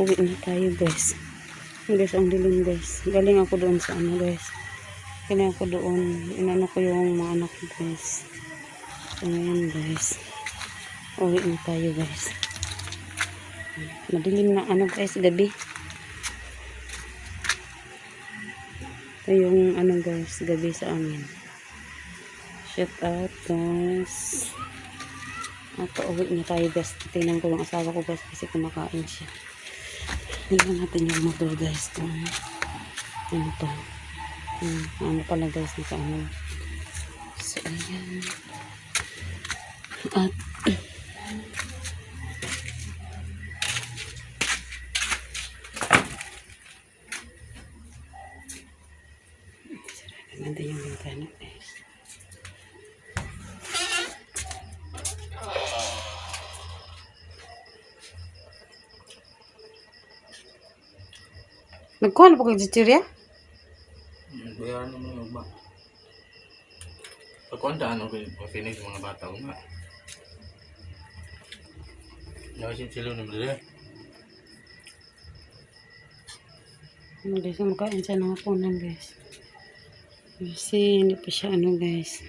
Pauwi na tayo guys. Guys, ang dilim guys. Galing ako doon sa ano guys. Galing ako doon. Inano ko yung mga anak guys. So ngayon guys. Uwi na tayo guys. Madilim na ano guys, gabi. Ito yung ano guys, gabi sa amin. Shout out guys. At uwi na tayo guys. Tingnan ko yung asawa ko guys kasi kumakain siya. Tingnan natin yung motor guys kung ano to. Hmm, ano pala guys nasa ano. So ayan. At Ganda yung bintana guys. Nagkuha na po kayo chichirya? Bayaran naman yung ba? Pagkondaan ako yung mga bata ko nga. Nakasin sila naman. Ano guys, makain siya ng hapunan guys. Kasi hindi pa siya ano guys.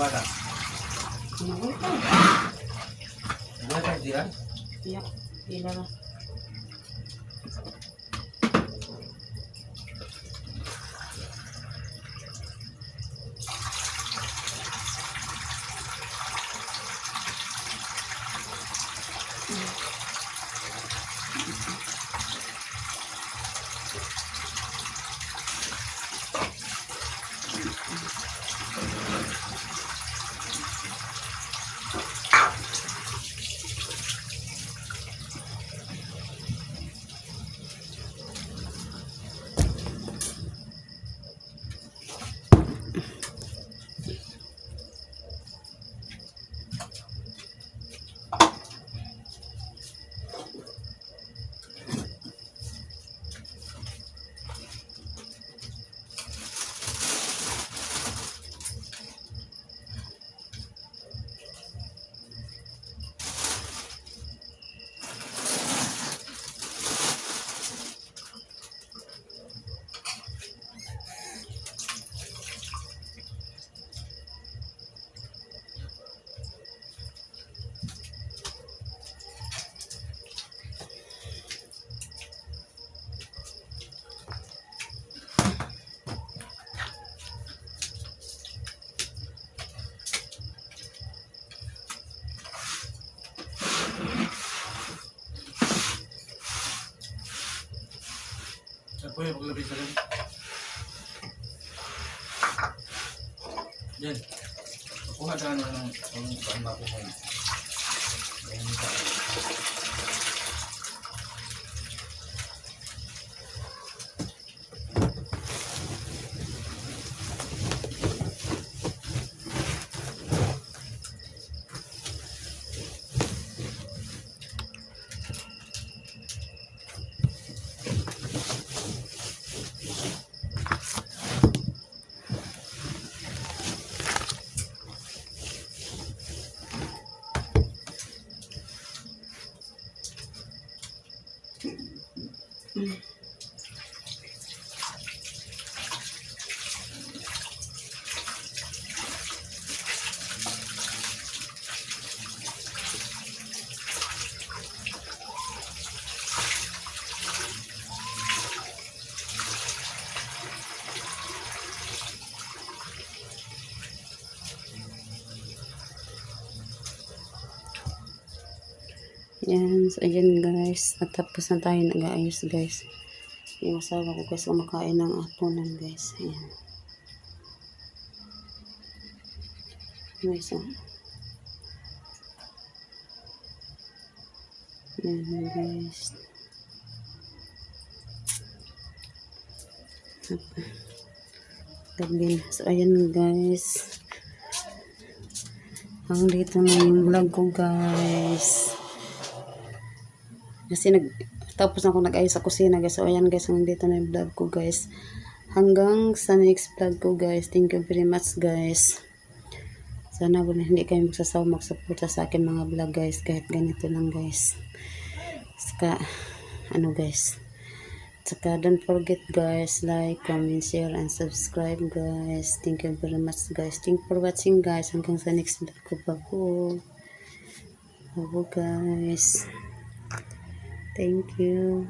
Ano mga bata? Ano ka dira? Iya, iya lah. Ako yung paglabay sa rin. Yan. Kuha ka na ng ng pang bako 嗯。Ayan so ayan guys. Natapos na tayo nag-aayos guys. Yung asawa ko guys kumakain ng apunan guys. Ayan. Guys, oh. Ayan guys. Gabi. So ayan guys. Ang dito na yung vlog ko guys. Kasi nag tapos ako nag-ayos sa kusina guys. So ayan guys, ang dito na yung vlog ko guys. Hanggang sa next vlog ko guys. Thank you very much guys. Sana wala hindi kayo magsasawa magsuporta sa akin mga vlog guys. Kahit ganito lang guys. Saka ano guys. Saka don't forget guys, like, comment, share, and subscribe guys. Thank you very much guys. Thank for watching guys. Hanggang sa next vlog ko pa po. Bye guys. Thank you.